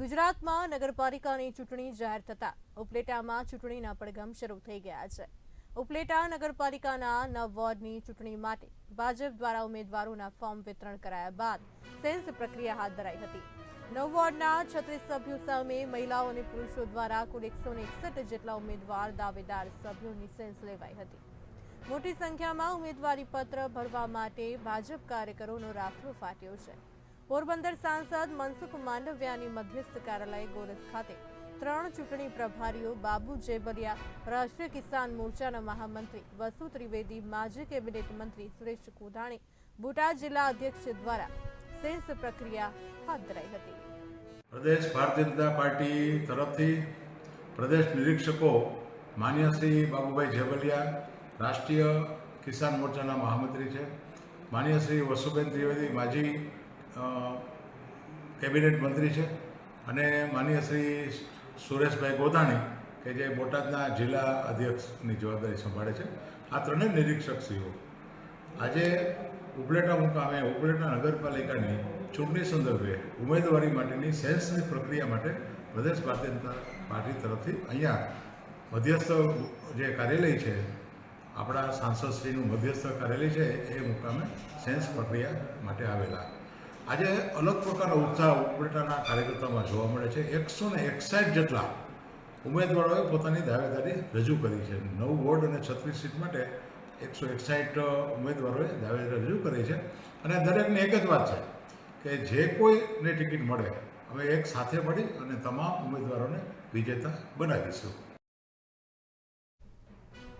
ગુજરાતમાં નગરપાલિકાની ચૂંટણી જાહેર થતા ઉપલેટામાં ચૂંટણીના પડઘમ શરૂ થઈ ગયા છે. ઉપલેટા નગરપાલિકાના નવ વોર્ડની ચૂંટણી માટે ભાજપ દ્વારા ઉમેદવારોના ફોર્મ વિતરણ કરાયા બાદ સેન્સ પ્રક્રિયા હાથ ધરાઈ હતી. નવ વોર્ડના છત્રીસ સભ્યો સામે મહિલાઓ અને પુરુષો દ્વારા કુલ એકસો એકસઠ જેટલા ઉમેદવાર, દાવેદાર સભ્યોની સેન્સ લેવાઈ હતી. મોટી સંખ્યામાં ઉમેદવારી પત્ર ભરવા માટે ભાજપ કાર્યકરોનો રાફડો ફાટ્યો છે. પોરબંદર સાંસદ મનસુખ માંડવિયાની મધ્યસ્થ કાર્યાલય ગોરજ ખાતે ત્રણ ચૂંટણી પ્રભારીઓ બાબુ જેબલિયા રાષ્ટ્રીય કિસાન મોરચાના મહામંત્રી વસુ ત્રિવેદી, માજી કેબિનેટ મંત્રી સુરેશ કોધાણી, બોટાદ જિલ્લા અધ્યક્ષ દ્વારા સેન્સ પ્રક્રિયા હાથ ધરાઈ હતી. પ્રદેશ ભારતીય જનતા પાર્ટી તરફથી પ્રદેશ નિરીક્ષકો માન્ય શ્રી બાબુભાઈ જેબલિયા રાષ્ટ્રીય કિસાન મોરચાના મહામંત્રી છે. માન્ય શ્રી વસુબેન ત્રિવેદી, માજી કેબિનેટ મંત્રી છે અને માનીય શ્રી સુરેશભાઈ ગોધાણી, કે જે બોટાદના જિલ્લા અધ્યક્ષની જવાબદારી સંભાળે છે. આ ત્રણેય નિરીક્ષકશ્રીઓ આજે ઉપલેટા મુકામે ઉપલેટા નગરપાલિકાની ચૂંટણી સંદર્ભે ઉમેદવારી માટેની સેન્સની પ્રક્રિયા માટે પ્રદેશ ભારતીય પાર્ટી તરફથી અહીંયા મધ્યસ્થ જે કાર્યાલય છે, આપણા સાંસદશ્રીનું મધ્યસ્થ કાર્યાલય છે, એ મુકામે સેન્સ પ્રક્રિયા માટે આવેલા. આજે અલગ પ્રકારનો ઉત્સાહ ઉપરેટાના કાર્યકર્તામાં જોવા મળે છે. એકસો ને એકસાઠ જેટલા ઉમેદવારોએ પોતાની દાવેદારી રજૂ કરી છે. નવ વોર્ડ અને છત્રીસ સીટ માટે એકસો એકસાઠ ઉમેદવારોએ દાવેદારી રજૂ કરી છે. અને દરેકને એક જ વાત છે કે જે કોઈને ટિકિટ મળે, અમે એક સાથે મળી અને તમામ ઉમેદવારોને વિજેતા બનાવીશું.